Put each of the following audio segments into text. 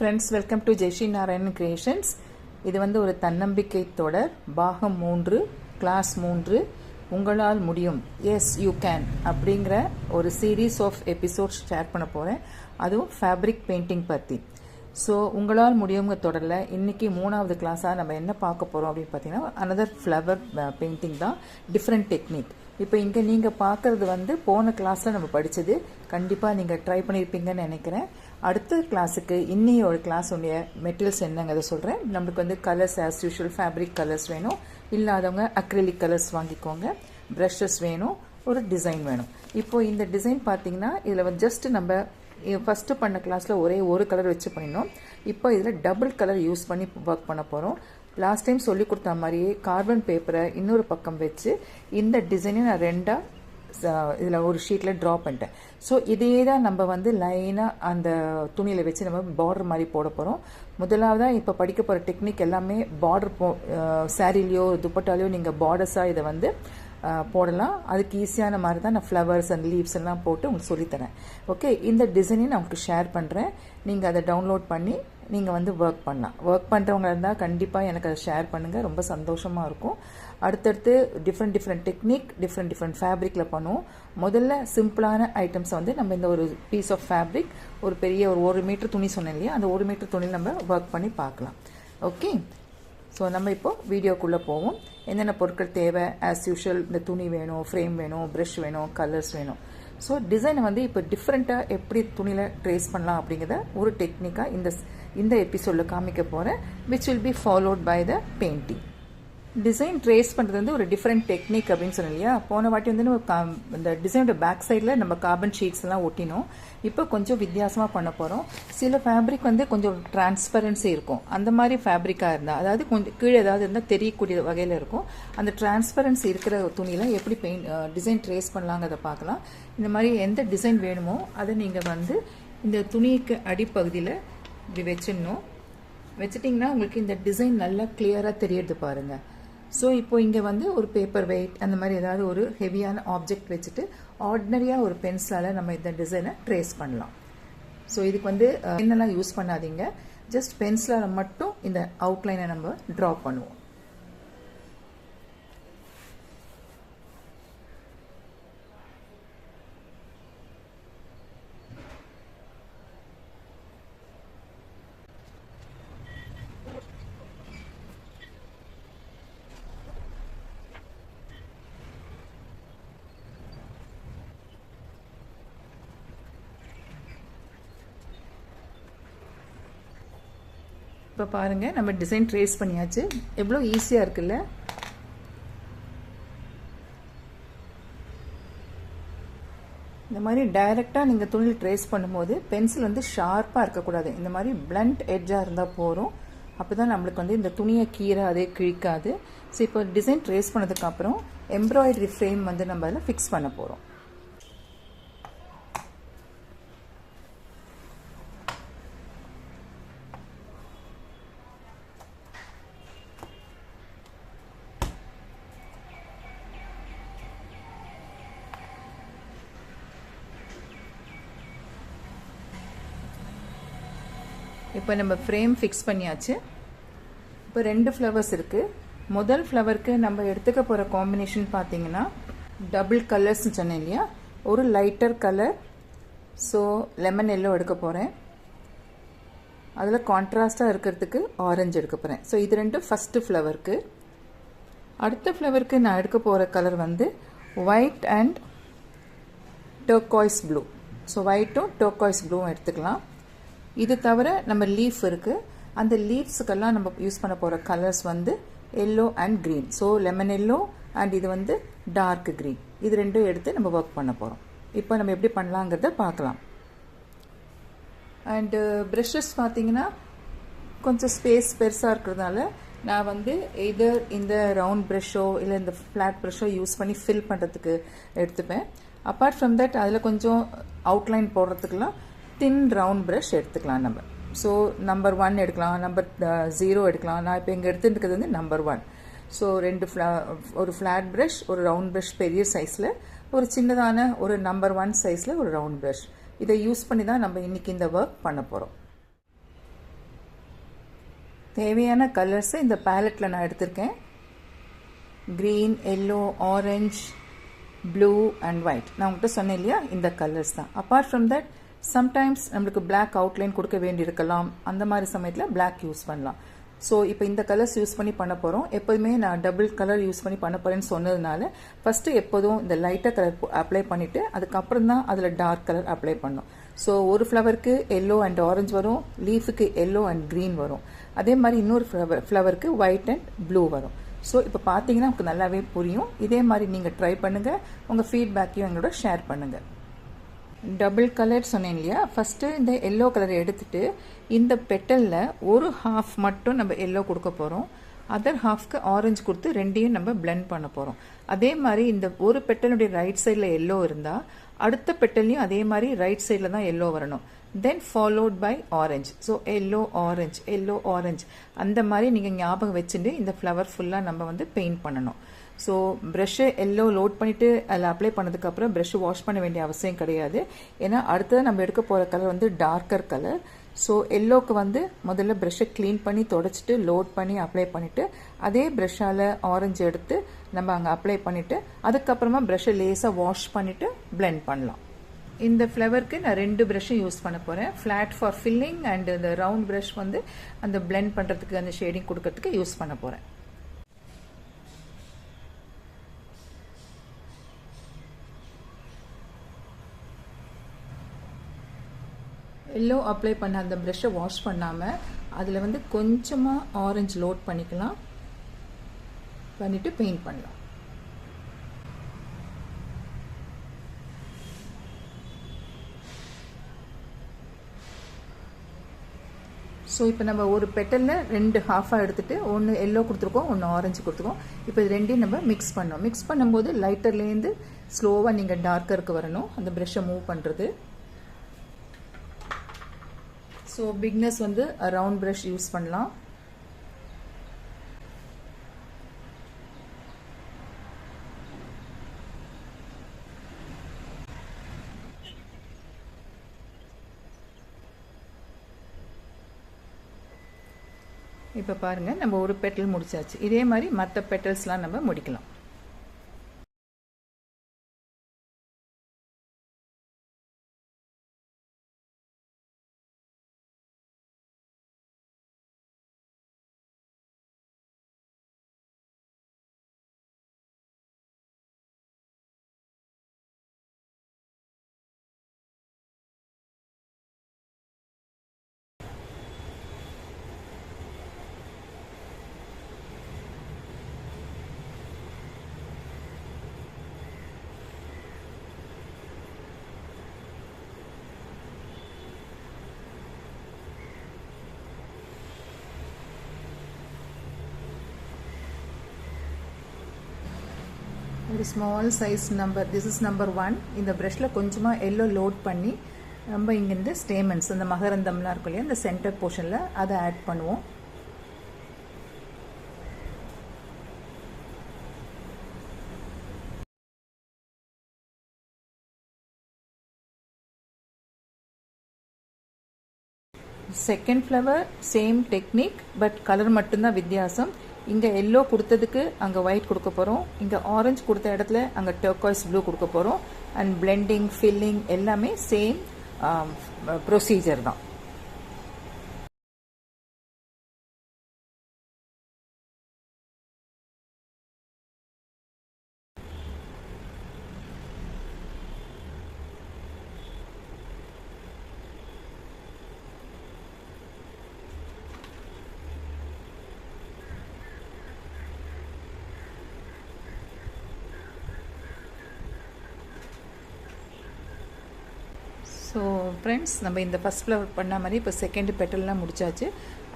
Friends welcome to Jaishree Narayanan creations இது வந்து ஒரு தன்னம்பிக்கை தொடர். பாகம் மூன்று கிளாஸ் மூன்று. உங்களால் முடியும். எஸ் யூ கேன் அப்படிங்கிற ஒரு சீரீஸ் ஆஃப் எபிசோட்ஸ் ஷேர் பண்ண போகிறேன் அதுவும் ஃபேப்ரிக் பெயிண்டிங் பற்றி ஸோ உங்களால் முடியுங்க தொடரில் இன்றைக்கி மூணாவது கிளாஸாக நம்ம என்ன பார்க்க போகிறோம் அப்படின்னு பார்த்தீங்கன்னா அனதர் ஃப்ளவர் பெயிண்டிங் தான். டிஃப்ரெண்ட் டெக்னிக் இப்போ இங்கே நீங்கள் பார்க்குறது வந்து போன கிளாஸில் நம்ம படித்தது கண்டிப்பாக நீங்கள் ட்ரை பண்ணியிருப்பீங்கன்னு நினைக்கிறேன். அடுத்த கிளாஸுக்கு இன்னியும் ஒரு கிளாஸ் உடைய மெட்டீரியல்ஸ் என்னங்கிறத சொல்கிறேன் நம்மளுக்கு வந்து colours as usual fabric colours வேணும். இல்லாதவங்க அக்ரிலிக் கலர்ஸ் வாங்கிக்கோங்க. ப்ரஷஸ் வேணும். ஒரு டிசைன் வேணும். இப்போது இந்த டிசைன் பார்த்தீங்கன்னா இதில் வந்து ஜஸ்ட் நம்ம ஃபஸ்ட்டு பண்ண கிளாஸில் ஒரே ஒரு கலர் வச்சு பண்ணினோம். இப்போ இதில் டபுள் கலர் யூஸ் பண்ணி ஒர்க் பண்ண போகிறோம் லாஸ்ட் டைம் சொல்லி கொடுத்த மாதிரியே கார்பன் பேப்பரை இன்னொரு பக்கம் வச்சு இந்த டிசைனை நான் ரெண்டாக இதில் ஒரு ஷீட்டில் ட்ரா பண்ணிட்டேன். ஸோ இதே தான் நம்ம வந்து லைனாக அந்த துணியில் வச்சு நம்ம பார்டர் மாதிரி போட போகிறோம் முதலாவதாக இப்போ படிக்க போகிற டெக்னிக் எல்லாமே பார்டர் போ சாரிலையோ துப்பட்டாலையோ நீங்கள் பார்டர்ஸாக இதை வந்து போடலாம். அதுக்கு ஈஸியான மாதிரி தான் நான் ஃப்ளவர்ஸ் அண்ட் லீவ்ஸ் எல்லாம் போட்டு உங்களுக்கு சொல்லித்தரேன். ஓகே இந்த டிசைனையும் நான் உங்களுக்கு ஷேர் பண்ணுறேன் நீங்கள் அதை டவுன்லோட் பண்ணி நீங்கள் வந்து ஒர்க் பண்ணலாம். ஒர்க் பண்ணுறவங்க இருந்தால் கண்டிப்பாக எனக்கு அதை ஷேர் பண்ணுங்கள் ரொம்ப சந்தோஷமாக இருக்கும். அடுத்தடுத்து different different technique different different ஃபேப்ரிக்கில் பண்ணுவோம். முதல்ல சிம்பிளான ஐட்டம்ஸை வந்து நம்ம இந்த ஒரு பீஸ் ஆஃப் ஃபேப்ரிக் ஒரு பெரிய ஒரு ஒரு மீட்டர் துணி சொன்னேன் இல்லையா? அந்த ஒரு மீட்டர் துணியில் நம்ம ஒர்க் பண்ணி பார்க்கலாம். ஓகே ஸோ நம்ம இப்போ வீடியோக்குள்ளே போவோம். என்னென்ன பொருட்கள் தேவை? ஆஸ் யூஷுவல் இந்த துணி வேணும் ஃப்ரேம் வேணும் ப்ரஷ் வேணும் கலர்ஸ் வேணும். ஸோ டிசைனை வந்து இப்போ டிஃப்ரெண்ட்டாக எப்படி துணியில் ட்ரேஸ் பண்ணலாம் அப்படிங்கிறத ஒரு டெக்னிக்காக இந்த இந்த எபிசோடில் காமிக்க போகிறேன் which will be followed by the painting design trace பண்ணுறது வந்து ஒரு டிஃப்ரெண்ட் டெக்னிக் அப்படின்னு சொன்னோம் இல்லையா? போன வாட்டி வந்து நம்ம இந்த டிசைனோட பேக் சைடில் நம்ம கார்பன் ஷீட்ஸ் எல்லாம் ஒட்டினோம். இப்போ கொஞ்சம் வித்தியாசமாக பண்ண போகிறோம் சில ஃபேப்ரிக் வந்து கொஞ்சம் டிரான்ஸ்பரன்சி இருக்கும். அந்த மாதிரி ஃபேப்ரிக்காக இருந்தால் அதாவது கொஞ்சம் கீழே ஏதாவது இருந்தால் தெரியக்கூடிய வகையில் இருக்கும். அந்த டிரான்ஸ்பரன்சி இருக்கிற துணியில் எப்படி பெயிண்ட் டிசைன் ட்ரேஸ் பண்ணலாங்கிறத பார்க்கலாம். இந்த மாதிரி எந்த டிசைன் வேணுமோ அதை நீங்கள் வந்து இந்த துணிக்கு அடிப்பகுதியில் இப்படி வச்சிடணும். வச்சிட்டிங்கன்னா உங்களுக்கு இந்த டிசைன் நல்லா கிளியராக தெரியறது பாருங்கள் ஸோ இப்போ இங்கே வந்து ஒரு பேப்பர் வெயிட் அந்த மாதிரி ஏதாவது ஒரு ஹெவியான ஆப்ஜெக்ட் வச்சுட்டு ஆர்டினரியாக ஒரு பென்சிலால் நம்ம இந்த டிசைனை ட்ரேஸ் பண்ணலாம். ஸோ இதுக்கு வந்து என்னெல்லாம் யூஸ் பண்ணாதீங்க. ஜஸ்ட் பென்சிலால் மட்டும் இந்த அவுட்லைனை நம்ம ட்ரா பண்ணுவோம். இப்போ பாருங்கள் நம்ம டிசைன் ட்ரேஸ் பண்ணியாச்சு. எவ்வளோ ஈஸியாக இருக்குல்ல? இந்த மாதிரி டைரெக்டாக நீங்கள் துணி ட்ரேஸ் பண்ணும்போது பென்சில் வந்து ஷார்ப்பாக இருக்கக்கூடாது. இந்த மாதிரி பிளண்ட் எட்ஜாக இருந்தால் போகிறோம் அப்போ தான் நம்மளுக்கு வந்து இந்த துணியை கீறாது கிழிக்காது. ஸோ இப்போ டிசைன் ட்ரேஸ் பண்ணதுக்கப்புறம் எம்ப்ராய்டரி ஃப்ரேம் வந்து நம்ம அதில் ஃபிக்ஸ் பண்ண போகிறோம் இப்போ நம்ம ஃப்ரேம் ஃபிக்ஸ் பண்ணியாச்சு. இப்போ ரெண்டு ஃப்ளவர்ஸ் இருக்குது முதல் ஃப்ளவருக்கு நம்ம எடுத்துக்க போகிற காம்பினேஷன் பார்த்தீங்கன்னா டபுள் கலர்ஸ்னு சொன்னேன் இல்லையா? ஒரு lighter colour so lemon yellow எடுக்க போகிறேன் அதில் கான்ட்ராஸ்டாக இருக்கிறதுக்கு ஆரஞ்சு எடுக்க போகிறேன் ஸோ இது ரெண்டும் ஃபஸ்ட்டு ஃப்ளவருக்கு அடுத்த ஃப்ளவருக்கு நான் எடுக்க போகிற கலர் வந்து white and turquoise blue so ஒயிட்டும் turquoise ப்ளூவும் எடுத்துக்கலாம். இது தவிர நம்ம லீஃப் இருக்குது அந்த லீவ்ஸுக்கெல்லாம் நம்ம யூஸ் பண்ண போகிற கலர்ஸ் வந்து yellow and green so lemon yellow and இது வந்து டார்க் க்ரீன் இது ரெண்டும் எடுத்து நம்ம ஒர்க் பண்ண போகிறோம் இப்போ நம்ம எப்படி பண்ணலாங்கிறத பார்க்கலாம். அண்டு ப்ரெஷஸ் uh, பார்த்தீங்கன்னா கொஞ்சம் ஸ்பேஸ் பெருசாக இருக்கிறதுனால நான் வந்து எதர் இந்த ரவுண்ட் ப்ரெஷ்ஷோ இல்லை இந்த ஃப்ளாட் ப்ரெஷ்ஷோ யூஸ் பண்ணி ஃபில் பண்ணுறதுக்கு எடுத்துப்பேன். அப்பார்ட் ஃப்ரம் தட் அதில் கொஞ்சம் அவுட்லைன் போடுறதுக்கெலாம் தின் ரவுண்ட் ப்ரஷ் எடுத்துக்கலாம் நம்ம. ஸோ நம்பர் ஒன் எடுக்கலாம் நம்பர் ஜீரோ uh, எடுக்கலாம். நான் இப்போ இங்கே எடுத்துருக்கிறது வந்து நம்பர் ஒன் ஸோ ரெண்டு ஃப்ளா ஒரு ஃப்ளாட் ப்ரஷ் ஒரு ரவுண்ட் ப்ரஷ் பெரிய சைஸில் ஒரு சின்னதான ஒரு நம்பர் ஒன் சைஸில் ஒரு ரவுண்ட் ப்ரஷ் இதை யூஸ் பண்ணி தான் நம்ம இன்றைக்கி இந்த ஒர்க் பண்ண போகிறோம் தேவையான கலர்ஸை இந்த பேலட்டில் நான் எடுத்திருக்கேன். Green yellow orange blue and white நான் உங்கள்கிட்ட சொன்னேன் இல்லையா? இந்த கலர்ஸ் தான். அப்பார்ட் ஃப்ரம் தட் சம்டைம்ஸ் நம்மளுக்கு பிளாக் அவுட்லைன் கொடுக்க வேண்டியிருக்கலாம். அந்த மாதிரி சமயத்தில் பிளாக் யூஸ் பண்ணலாம். ஸோ இப்போ இந்த கலர்ஸ் யூஸ் பண்ணி பண்ண போகிறோம் எப்போதுமே நான் டபுள் கலர் யூஸ் பண்ணி பண்ண போகிறேன்னு சொன்னதுனால ஃபஸ்ட்டு எப்போதும் இந்த லைட்டாக கலர் அப்ளை பண்ணிவிட்டு அதுக்கப்புறம் தான் அதில் டார்க் கலர் அப்ளை பண்ணும். ஸோ ஒரு ஃப்ளவருக்கு எல்லோ அண்ட் ஆரஞ்சு வரும் லீஃபுக்கு எல்லோ அண்ட் க்ரீன் வரும். அதே மாதிரி இன்னொரு ஃப்ளவர் ஃப்ளவருக்கு ஒயிட் அண்ட் ப்ளூ வரும். ஸோ இப்போ பார்த்தீங்கன்னா உங்களுக்கு நல்லாவே புரியும். இதே மாதிரி நீங்கள் ட்ரை பண்ணுங்கள் உங்கள் ஃபீட்பேக்கையும் எங்களோட ஷேர் பண்ணுங்கள் டபுள் கலர் சொன்னேன் இல்லையா? ஃபஸ்ட்டு இந்த எல்லோ கலர் எடுத்துட்டு இந்த பெட்டலில் ஒரு ஹாஃப் மட்டும் நம்ம எல்லோ கொடுக்க போகிறோம் அதர் ஹாஃப்க்கு ஆரஞ்சு கொடுத்து ரெண்டையும் நம்ம பிளெண்ட் பண்ண போகிறோம் அதே மாதிரி இந்த ஒரு பெட்டலுடைய ரைட் சைடில் எல்லோ இருந்தால் அடுத்த பெட்டல்லையும் அதே மாதிரி ரைட் சைடில் தான் எல்லோ வரணும். Then followed by orange so yellow orange yellow orange அந்த மாதிரி நீங்கள் ஞாபகம் வச்சுட்டு இந்த ஃப்ளவர் ஃபுல்லாக நம்ம வந்து பெயிண்ட் பண்ணணும். ஸோ ப்ரெஷ்ஷை எல்லோ லோட் பண்ணிவிட்டு அதில் அப்ளை பண்ணதுக்கப்புறம் ப்ரெஷ்ஷு வாஷ் பண்ண வேண்டிய அவசியம் கிடையாது. ஏன்னா அடுத்தது நம்ம எடுக்க போகிற கலர் வந்து டார்க்கர் கலர் ஸோ எல்லோக்கு வந்து முதல்ல ப்ரெஷ்ஷை க்ளீன் பண்ணி தொடச்சிட்டு லோட் பண்ணி அப்ளை பண்ணிவிட்டு அதே ப்ரெஷ்ஷால் ஆரஞ்சு எடுத்து நம்ம அங்கே அப்ளை பண்ணிவிட்டு அதுக்கப்புறமா ப்ரெஷ்ஷை லேஸாக வாஷ் பண்ணிவிட்டு பிளெண்ட் பண்ணலாம். இந்த ஃப்ளவருக்கு நான் ரெண்டு ப்ரஷ்ஷும் யூஸ் பண்ண போகிறேன் ஃப்ளாட் ஃபார் ஃபில்லிங் அண்ட் இந்த ரவுண்ட் ப்ரஷ் வந்து அந்த பிளெண்ட் பண்ணுறதுக்கு அந்த ஷேடிங் கொடுக்கறதுக்கு யூஸ் பண்ண போகிறேன் எல்லோ அப்ளை பண்ண அந்த ப்ரெஷ்ஷை வாஷ் பண்ணாமல் அதில் வந்து கொஞ்சமாக ஆரஞ்சு லோட் பண்ணிக்கலாம். பண்ணிவிட்டு பெயிண்ட் பண்ணலாம். ஸோ இப்போ நம்ம ஒரு பெட்டலில் ரெண்டு ஹாஃபாக எடுத்துகிட்டு ஒன்று எல்லோ கொடுத்துருக்கோம் ஒன்று ஆரஞ்சு கொடுத்துருக்கோம். இப்போ இது ரெண்டையும் நம்ம மிக்ஸ் பண்ணோம் மிக்ஸ் பண்ணும்போது லைட்டர்லேருந்து ஸ்லோவாக நீங்கள் டார்க்கருக்கு வரணும். அந்த ப்ரெஷ்ஷை மூவ் பண்ணுறது ஸோ பிக்னஸ் வந்து ரவுண்ட் ப்ரஷ் யூஸ் பண்ணலாம். இப்போ பாருங்கள் நம்ம ஒரு பெட்டல் முடிச்சாச்சு. இதே மாதிரி மற்ற பெட்டல்ஸ்லாம் நம்ம முடிக்கலாம். ஒரு small size number this is number one இந்த ப்ரெஷ்ஷில் கொஞ்சமாக எல்லோ லோட் பண்ணி நம்ம இங்கேருந்து ஸ்டேமன்ஸ் அந்த மகரந்தம்லாம் இருக்கும் இல்லையா இந்த சென்டர் போர்ஷனில் அதை ஆட் பண்ணுவோம். Second flower same technique but colour மட்டும்தான் வித்தியாசம். இங்கே எல்லோ கொடுத்ததுக்கு அங்கே ஒயிட் கொடுக்க போகிறோம் இங்கே ஆரஞ்சு கொடுத்த இடத்துல அங்கே டர்காய்ஸ் ப்ளூ கொடுக்க போகிறோம் அண்ட் பிளெண்டிங் ஃபில்லிங் எல்லாமே சேம் ப்ரொசீஜர் um, தான். ஸோ ஃப்ரெண்ட்ஸ் நம்ம இந்த ஃபஸ்ட் ஃப்ளவர் பண்ண மாதிரி இப்போ செகண்ட் பெட்டல்லாம் முடிச்சாச்சு.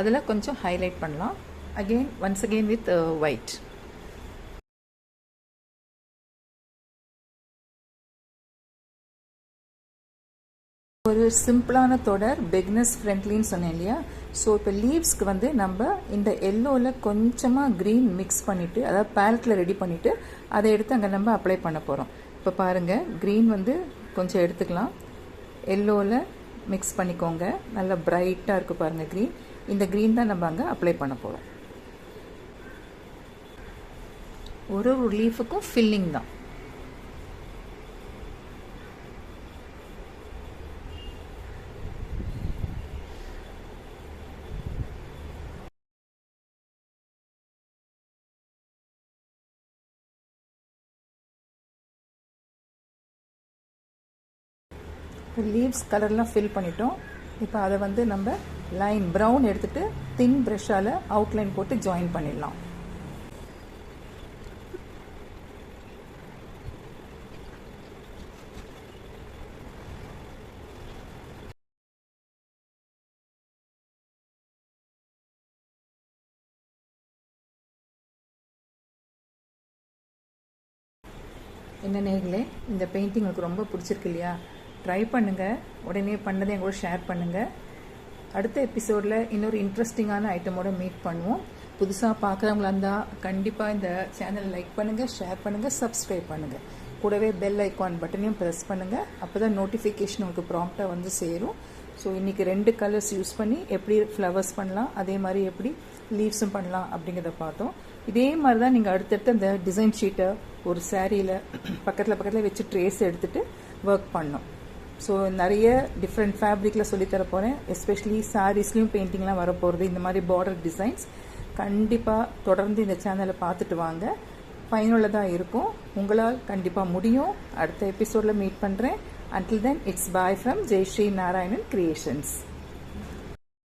அதில் கொஞ்சம் ஹைலைட் பண்ணலாம். Again once again with white ஒரு சிம்பிளான தொடர் பெக்னஸ் ஃப்ரெண்ட்லின்னு சொன்னேன் இல்லையா? ஸோ இப்போ லீவ்ஸ்க்கு வந்து நம்ம இந்த எல்லோவில் கொஞ்சமாக க்ரீன் மிக்ஸ் பண்ணிவிட்டு அதாவது பேலட்டில் ரெடி பண்ணிவிட்டு அதை எடுத்து அங்கே நம்ம அப்ளை பண்ண போகிறோம் இப்போ பாருங்கள் க்ரீன் வந்து கொஞ்சம் எடுத்துக்கலாம். எல்லோவில் மிக்ஸ் பண்ணிக்கோங்க. நல்லா பிரைட்டாக இருக்குது பாருங்கள் க்ரீன் இந்த க்ரீன் தான் நம்ம அங்கே அப்ளை பண்ண போகிறோம் ஒரு ஒரு லீஃபுக்கும் ஃபில்லிங் தான். லீவ்ஸ் கலர்லாம் ஃபில் பண்ணிட்டோம். இப்போ அதை வந்து நம்ம லைன் ப்ரௌன் எடுத்துட்டு தின் ப்ரெஷ்ஷால் அவுட்லைன் போட்டு ஜாயின் பண்ணிடலாம். என்ன நேர்களே இந்த பெயிண்டிங் உங்களுக்கு ரொம்ப பிடிச்சிருக்கு இல்லையா? ட்ரை பண்ணுங்கள் உடனே பண்ணதை என் கூட ஷேர் பண்ணுங்கள் அடுத்த எபிசோடில் இன்னொரு இன்ட்ரெஸ்டிங்கான ஐட்டமோட மீட் பண்ணுவோம். புதுசாக பார்க்குறவங்களா இருந்தால் கண்டிப்பாக இந்த சேனலை லைக் பண்ணுங்கள் ஷேர் பண்ணுங்கள் சப்ஸ்கிரைப் பண்ணுங்கள் கூடவே பெல் ஐக்கான் பட்டனையும் ப்ரெஸ் பண்ணுங்கள் அப்போ தான் நோட்டிஃபிகேஷன் உங்களுக்கு ப்ராம்ப்டாக வந்து சேரும். ஸோ இன்றைக்கி ரெண்டு கலர்ஸ் யூஸ் பண்ணி எப்படி ஃப்ளவர்ஸ் பண்ணலாம் அதே மாதிரி எப்படி லீவ்ஸும் பண்ணலாம் அப்படிங்கிறத பார்த்தோம். இதே மாதிரி தான் நீங்கள் அடுத்தடுத்து அந்த டிசைன் ஷீட்டை ஒரு சேரீயில் பக்கத்தில் பக்கத்தில் வச்சு ட்ரேஸ் எடுத்துகிட்டு ஒர்க் பண்ணோம் ஸோ நிறைய டிஃப்ரெண்ட் ஃபேப்ரிக்கில் சொல்லித்தர போகிறேன் எஸ்பெஷலி சாரீஸ்லேயும் பெயிண்டிங்லாம் வரப்போகிறது இந்த மாதிரி பார்டர் டிசைன்ஸ் கண்டிப்பாக தொடர்ந்து இந்த சேனலை பார்த்துட்டு வாங்க. பயனுள்ளதாக இருக்கும். உங்களால் கண்டிப்பாக முடியும். அடுத்த எபிசோடில் மீட் பண்ணுறேன் until then it's bye from Jai Shri Narayanan creations